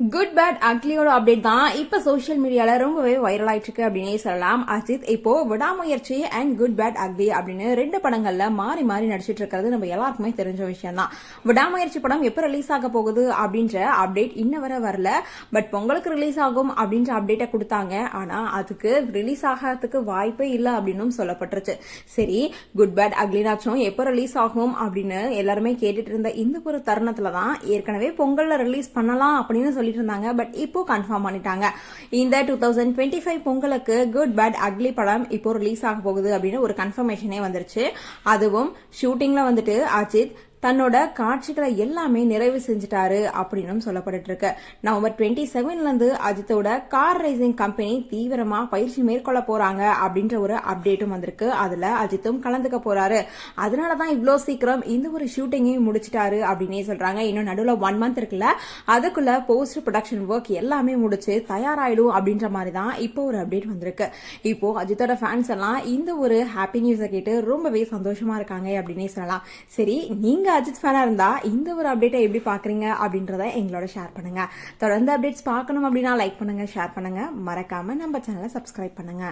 Good bad அக்லியோட update தான் இப்ப social மீடியால ரொம்பவே வைரல் ஆயிட்டு இருக்கு அப்படின்னே சொல்லலாம். அஜித் இப்போ விடாமுயற்சி அண்ட் குட் பேட் அக்லி அப்படின்னு ரெண்டு படங்கள்ல மாறி மாறி நடிச்சிட்டு இருக்கிறது நம்ம எல்லாருக்குமே தெரிஞ்ச விஷயம் தான். விடாமுயற்சி படம் எப்ப ரிலீஸ் ஆக போகுது அப்படின்ற அப்டேட் இன்ன வரை வரல. பட் பொங்கலுக்கு ரிலீஸ் ஆகும் அப்படின்ற அப்டேட்டை கொடுத்தாங்க. ஆனா அதுக்கு ரிலீஸ் ஆகிறதுக்கு வாய்ப்பே இல்லை அப்படின்னும் சொல்லப்பட்டுருச்சு. சரி குட் பேட் அக்லினாச்சும் எப்போ ரிலீஸ் ஆகும் அப்படின்னு எல்லாருமே கேட்டுட்டு இருந்த இந்த ஒரு தருணத்துல தான் ஏற்கனவே பொங்கல்ல ரிலீஸ் பண்ணலாம் அப்படின்னு சொல்லிட்டு இருந்தாங்க பட் இப்போ கன்ஃபார்ம் பண்ணிட்டாங்க. இந்த டூ தௌசண்ட் டுவெண்ட்டி ஃபைவ் பொங்கலுக்கு குட் பேட் அக்லி படம் இப்போ ரிலீஸ் ஆக போகுது அப்படின்னு ஒரு கன்ஃபர்மேஷனே வந்துருச்சு. அதுவும் ஷூட்டிங்ல வந்துட்டு அஜித் தன்னோட காட்சிகளை எல்லாமே நிறைவு செஞ்சுட்டாரு அப்படின்னு சொல்லப்பட்டு இருக்கு நவம்பர் டுவெண்ட்டி செவன்ல இருந்து அஜித்தோட கார் ரேசிங் கம்பெனி தீவிரமா பயிற்சி மேற்கொள்ள போறாங்க அப்படின்ற ஒரு அப்டேட்டும் வந்திருக்கு. அதுல அஜித்தும் கலந்துக்க போறாரு. அதனாலதான் இவ்வளோ சீக்கிரம் இந்த ஒரு ஷூட்டிங்கையும் முடிச்சிட்டாரு அப்படின்னே சொல்றாங்க. இன்னும் நடுவில் ஒன் மந்த் இருக்குல்ல அதுக்குள்ள போஸ்ட் ப்ரொடக்ஷன் ஒர்க் எல்லாமே முடிச்சு தயாராயிடும் அப்படின்ற மாதிரி தான் இப்போ ஒரு அப்டேட் வந்திருக்கு. இப்போ அஜித்தோட ஃபேன்ஸ் எல்லாம் இந்த ஒரு ஹாப்பி நியூஸை கேட்டு ரொம்பவே சந்தோஷமா இருக்காங்க அப்படின்னே சொல்லலாம். சரி நீங்க அஜித் ஃபேனாக இருந்தால் இந்த ஒரு அப்டேட்டை எப்படி பார்க்குறீங்க அப்படின்றத எங்களோட ஷேர் பண்ணுங்க. தொடர்ந்து அப்டேட்ஸ் பார்க்கணும் அப்படின்னா லைக் பண்ணுங்க ஷேர் பண்ணுங்க. மறக்காம நம்ம சேனலை சப்ஸ்கிரைப் பண்ணுங்க.